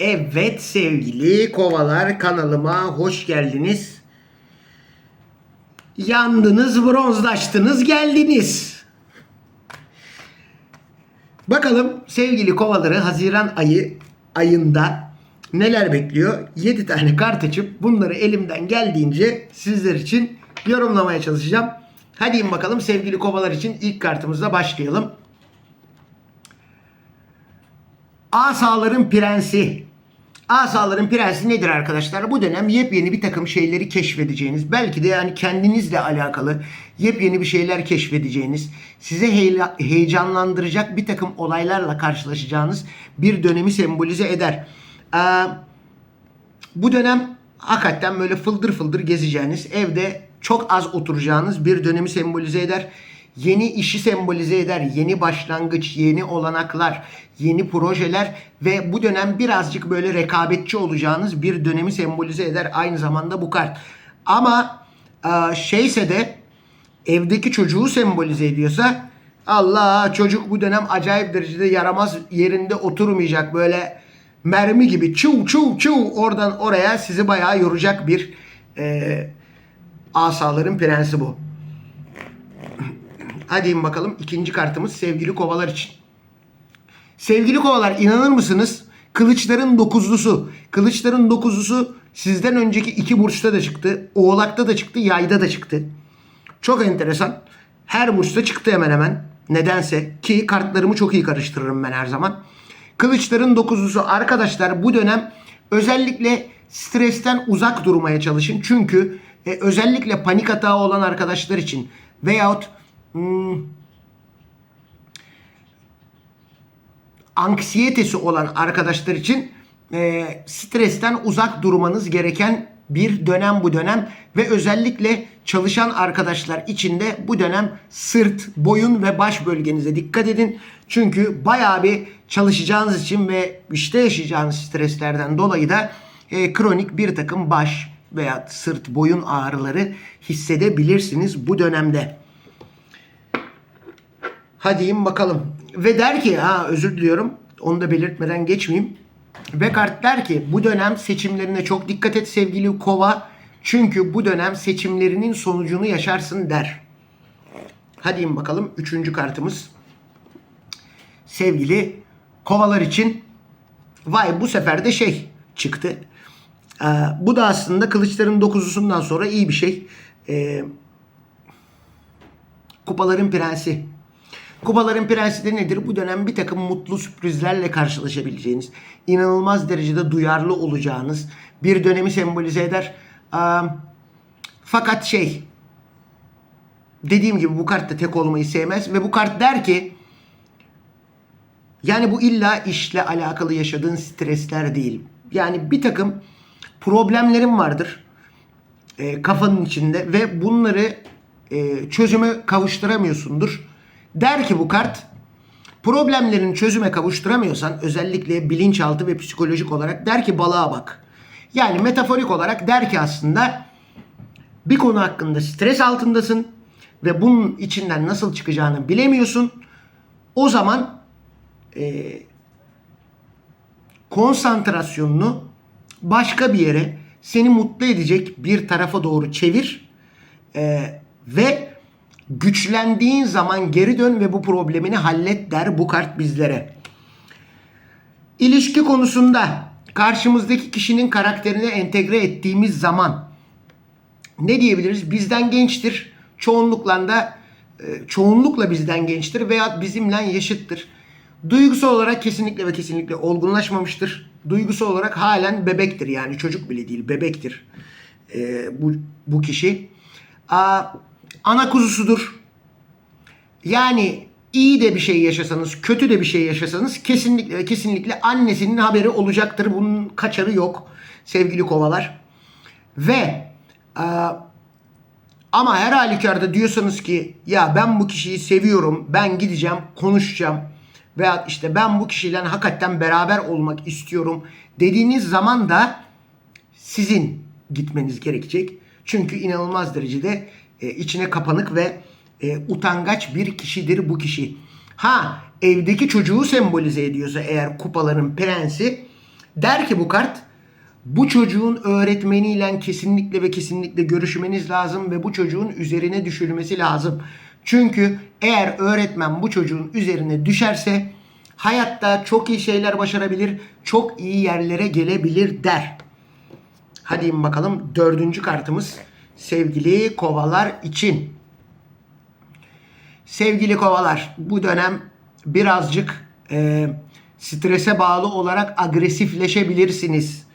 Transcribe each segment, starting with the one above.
Evet sevgili kovalar kanalıma hoş geldiniz. Yandınız, bronzlaştınız, geldiniz. Bakalım sevgili kovaları Haziran ayı ayında neler bekliyor? 7 tane kart açıp bunları elimden geldiğince sizler için yorumlamaya çalışacağım. Hadi bakalım sevgili kovalar için ilk kartımızla başlayalım. Asaların Prensi. Asaların Prensi nedir arkadaşlar? Bu dönem yepyeni bir takım şeyleri keşfedeceğiniz, belki de yani kendinizle alakalı yepyeni bir şeyler keşfedeceğiniz, size heyecanlandıracak bir takım olaylarla karşılaşacağınız bir dönemi sembolize eder. Ee, bu dönem hakikaten böyle fıldır fıldır gezeceğiniz, evde çok az oturacağınız bir dönemi sembolize eder. Yeni işi sembolize eder. Yeni başlangıç, yeni olanaklar, yeni projeler ve bu dönem birazcık böyle rekabetçi olacağınız bir dönemi sembolize eder aynı zamanda bu kart. Ama e, şeyse de evdeki çocuğu sembolize ediyorsa Allah çocuk bu dönem acayip derecede yaramaz yerinde oturmayacak böyle mermi gibi çuv çuv çuv oradan oraya sizi bayağı yoracak bir e, asaların prensi bu. Hadi bakalım ikinci kartımız sevgili kovalar için. Sevgili kovalar inanır mısınız? Kılıçların dokuzlusu. Kılıçların dokuzlusu sizden önceki iki burçta da çıktı. Oğlakta da çıktı, yayda da çıktı. Çok enteresan. Her burçta çıktı hemen hemen. Nedense ki kartlarımı çok iyi karıştırırım ben her zaman. Kılıçların dokuzlusu arkadaşlar bu dönem özellikle stresten uzak durmaya çalışın. Çünkü e, özellikle panik atağı olan arkadaşlar için veyahut hmm, anksiyetesi olan arkadaşlar için e, stresten uzak durmanız gereken bir dönem bu dönem ve özellikle çalışan arkadaşlar için de bu dönem sırt, boyun ve baş bölgenize dikkat edin. Çünkü bayağı bir çalışacağınız için ve işte yaşayacağınız streslerden dolayı da e, kronik bir takım baş veya sırt, boyun ağrıları hissedebilirsiniz bu dönemde. Hadi bakalım. Ve der ki ha özür diliyorum onu da belirtmeden geçmeyeyim. Ve kart der ki bu dönem seçimlerine çok dikkat et sevgili kova. Çünkü bu dönem seçimlerinin sonucunu yaşarsın der. Hadi bakalım. Üçüncü kartımız. Sevgili kovalar için vay bu sefer de şey çıktı. Ee, bu da aslında kılıçların dokuzusundan sonra iyi bir şey. Ee, kupaların prensi. Kupaların prensi de nedir? Bu dönem bir takım mutlu sürprizlerle karşılaşabileceğiniz, inanılmaz derecede duyarlı olacağınız bir dönemi sembolize eder. Fakat şey, dediğim gibi bu kart da tek olmayı sevmez ve bu kart der ki yani bu illa işle alakalı yaşadığın stresler değil. Yani bir takım problemlerin vardır e, kafanın içinde ve bunları e, çözüme kavuşturamıyorsundur. Der ki bu kart problemlerin çözüme kavuşturamıyorsan özellikle bilinçaltı ve psikolojik olarak der ki balığa bak. Yani metaforik olarak der ki aslında bir konu hakkında stres altındasın ve bunun içinden nasıl çıkacağını bilemiyorsun. O zaman e, konsantrasyonunu başka bir yere seni mutlu edecek bir tarafa doğru çevir e, ve güçlendiğin zaman geri dön ve bu problemini hallet der bu kart bizlere. İlişki konusunda karşımızdaki kişinin karakterine entegre ettiğimiz zaman ne diyebiliriz? Bizden gençtir. Çoğunlukla da e, çoğunlukla bizden gençtir veya bizimle yaşıttır. Duygusal olarak kesinlikle ve kesinlikle olgunlaşmamıştır. Duygusal olarak halen bebektir yani çocuk bile değil bebektir e, bu, bu kişi. Aa, ana kuzusudur. Yani iyi de bir şey yaşasanız, kötü de bir şey yaşasanız kesinlikle kesinlikle annesinin haberi olacaktır. Bunun kaçarı yok sevgili kovalar. Ve e, ama her halükarda diyorsanız ki ya ben bu kişiyi seviyorum, ben gideceğim, konuşacağım veya işte ben bu kişiyle hakikaten beraber olmak istiyorum dediğiniz zaman da sizin gitmeniz gerekecek. Çünkü inanılmaz derecede e, içine kapanık ve e, utangaç bir kişidir bu kişi. Ha evdeki çocuğu sembolize ediyorsa eğer kupaların prensi Der ki bu kart bu çocuğun öğretmeniyle kesinlikle ve kesinlikle görüşmeniz lazım ve bu çocuğun üzerine düşülmesi lazım. Çünkü eğer öğretmen bu çocuğun üzerine düşerse hayatta çok iyi şeyler başarabilir, çok iyi yerlere gelebilir der. Hadi bakalım dördüncü kartımız sevgili kovalar için. Sevgili kovalar bu dönem birazcık e, strese bağlı olarak agresifleşebilirsiniz.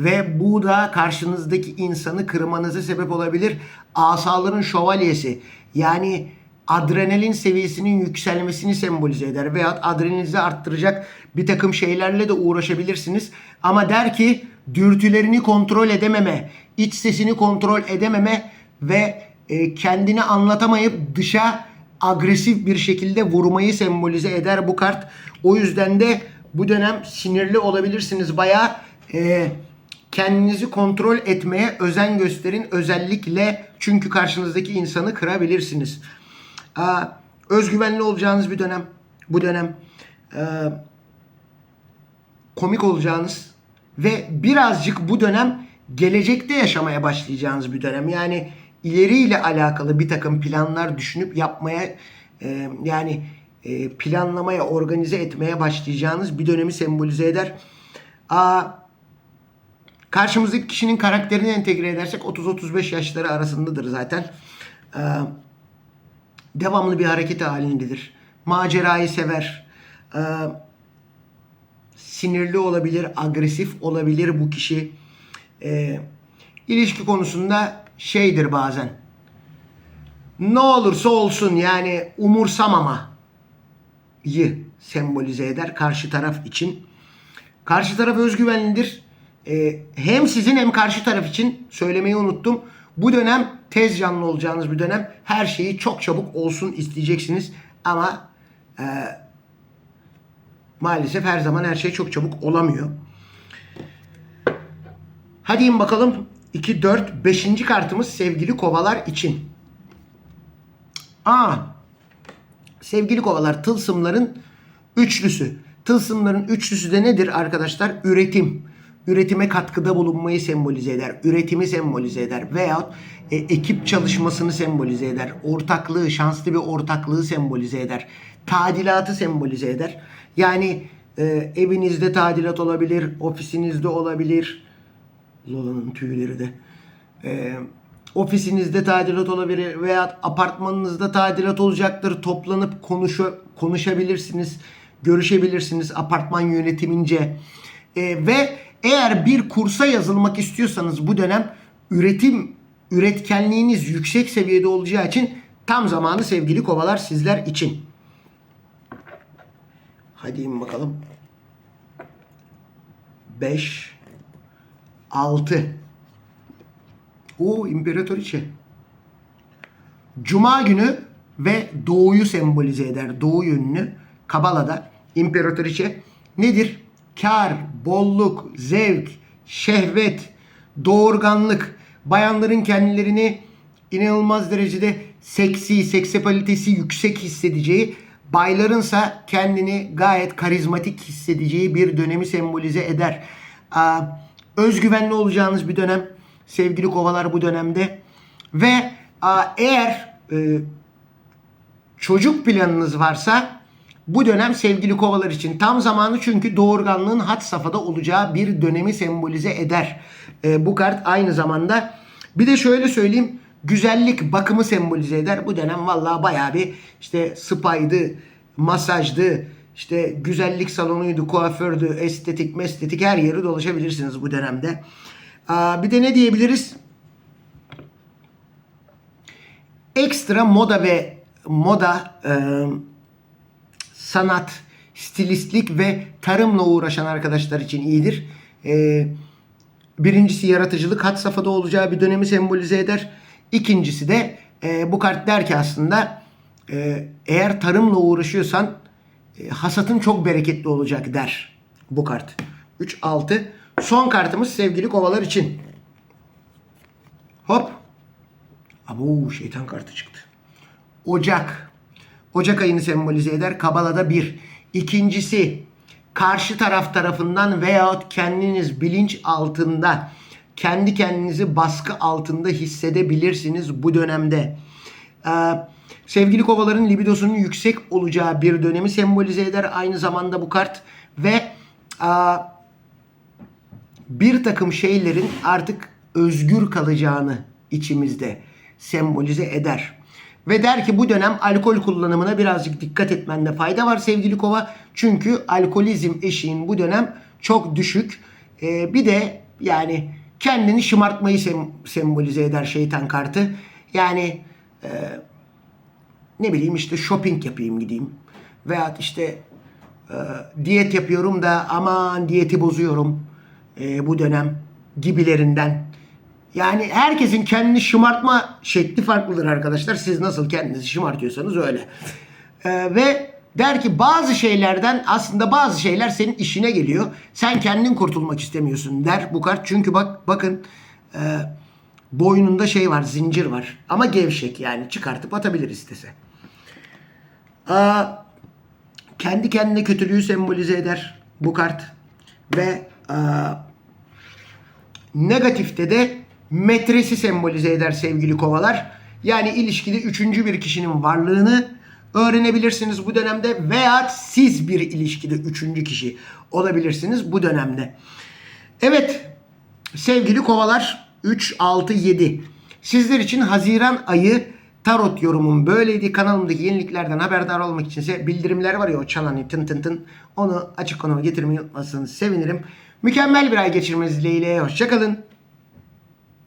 Ve bu da karşınızdaki insanı kırmanıza sebep olabilir. Asaların şövalyesi yani adrenalin seviyesinin yükselmesini sembolize eder. Veyahut adrenalinizi arttıracak bir takım şeylerle de uğraşabilirsiniz. Ama der ki dürtülerini kontrol edememe, iç sesini kontrol edememe ve e, kendini anlatamayıp dışa agresif bir şekilde vurmayı sembolize eder bu kart. O yüzden de bu dönem sinirli olabilirsiniz. Bayağı e, kendinizi kontrol etmeye özen gösterin. Özellikle çünkü karşınızdaki insanı kırabilirsiniz. Aa, özgüvenli olacağınız bir dönem. Bu dönem e, komik olacağınız ve birazcık bu dönem gelecekte yaşamaya başlayacağınız bir dönem. Yani ileriyle alakalı bir takım planlar düşünüp yapmaya e, yani e, planlamaya, organize etmeye başlayacağınız bir dönemi sembolize eder. Aa, karşımızdaki kişinin karakterini entegre edersek 30-35 yaşları arasındadır zaten. Ee, devamlı bir hareket halindedir. Macerayı sever. Ee, sinirli olabilir, agresif olabilir bu kişi. Ee, ilişki konusunda şeydir bazen. Ne olursa olsun yani umursamama sembolize eder karşı taraf için. Karşı taraf özgüvenlidir. Ee, hem sizin hem karşı taraf için söylemeyi unuttum. Bu dönem tez canlı olacağınız bir dönem. Her şeyi çok çabuk olsun isteyeceksiniz. Ama e, maalesef her zaman her şey çok çabuk olamıyor. Hadi in bakalım 2, 4, 5. kartımız sevgili kovalar için. Aa, sevgili kovalar tılsımların üçlüsü. Tılsımların üçlüsü de nedir arkadaşlar? Üretim. Üretime katkıda bulunmayı sembolize eder. Üretimi sembolize eder. Veyahut e, ekip çalışmasını sembolize eder. Ortaklığı, şanslı bir ortaklığı sembolize eder. Tadilatı sembolize eder. Yani e, evinizde tadilat olabilir, ofisinizde olabilir. Lola'nın tüyleri de. E, ofisinizde tadilat olabilir veya apartmanınızda tadilat olacaktır. Toplanıp konuşu, konuşabilirsiniz, görüşebilirsiniz apartman yönetimince. E, ve eğer bir kursa yazılmak istiyorsanız bu dönem üretim üretkenliğiniz yüksek seviyede olacağı için tam zamanı sevgili kovalar sizler için. Hadi in bakalım. 5 6 O imparatoriçe. Cuma günü ve doğuyu sembolize eder. Doğu yönünü Kabala'da imparatoriçe nedir? Kar, bolluk, zevk, şehvet, doğurganlık, bayanların kendilerini inanılmaz derecede seksi, seksapalitesi yüksek hissedeceği, baylarınsa kendini gayet karizmatik hissedeceği bir dönemi sembolize eder. Aa, özgüvenli olacağınız bir dönem sevgili kovalar bu dönemde ve aa, eğer e, çocuk planınız varsa bu dönem sevgili kovalar için tam zamanı çünkü doğurganlığın hat safhada olacağı bir dönemi sembolize eder. E, bu kart aynı zamanda bir de şöyle söyleyeyim güzellik bakımı sembolize eder. Bu dönem vallahi bayağı bir işte spaydı, masajdı, işte güzellik salonuydu, kuafördü, estetik, mestetik her yeri dolaşabilirsiniz bu dönemde. Bir de ne diyebiliriz? Ekstra moda ve moda e, sanat, stilistlik ve tarımla uğraşan arkadaşlar için iyidir. Ee, birincisi yaratıcılık hat safhada olacağı bir dönemi sembolize eder. İkincisi de e, bu kart der ki aslında e, eğer tarımla uğraşıyorsan e, hasatın çok bereketli olacak der bu kart. 3 6 son kartımız sevgili kovalar için. Hop. Abo şeytan kartı çıktı. Ocak. Ocak ayını sembolize eder. Kabala'da bir. İkincisi karşı taraf tarafından veyahut kendiniz bilinç altında kendi kendinizi baskı altında hissedebilirsiniz bu dönemde. Ee, sevgili kovaların libidosunun yüksek olacağı bir dönemi sembolize eder aynı zamanda bu kart ve aa, bir takım şeylerin artık özgür kalacağını içimizde sembolize eder. Ve der ki bu dönem alkol kullanımına birazcık dikkat etmende fayda var sevgili kova. Çünkü alkolizm eşiğin bu dönem çok düşük. Ee, bir de yani kendini şımartmayı sem- sembolize eder şeytan kartı. Yani e, ne bileyim işte shopping yapayım gideyim. Veyahut işte e, diyet yapıyorum da aman diyeti bozuyorum e, bu dönem gibilerinden. Yani herkesin kendini şımartma şekli farklıdır arkadaşlar. Siz nasıl kendinizi şımartıyorsanız öyle. E, ve der ki bazı şeylerden aslında bazı şeyler senin işine geliyor. Sen kendin kurtulmak istemiyorsun der bu kart. Çünkü bak bakın e, boynunda şey var zincir var ama gevşek yani çıkartıp atabilir istese. Aa, kendi kendine kötülüğü sembolize eder bu kart. Ve aa, negatifte de metresi sembolize eder sevgili kovalar. Yani ilişkide üçüncü bir kişinin varlığını öğrenebilirsiniz bu dönemde veya siz bir ilişkide üçüncü kişi olabilirsiniz bu dönemde. Evet sevgili kovalar 3, 6, 7. Sizler için Haziran ayı tarot yorumum böyleydi. Kanalımdaki yeniliklerden haberdar olmak içinse bildirimler var ya o çalan tın tın tın. Onu açık konuma getirmeyi unutmazsanız sevinirim. Mükemmel bir ay geçirmeniz dileğiyle. Hoşçakalın.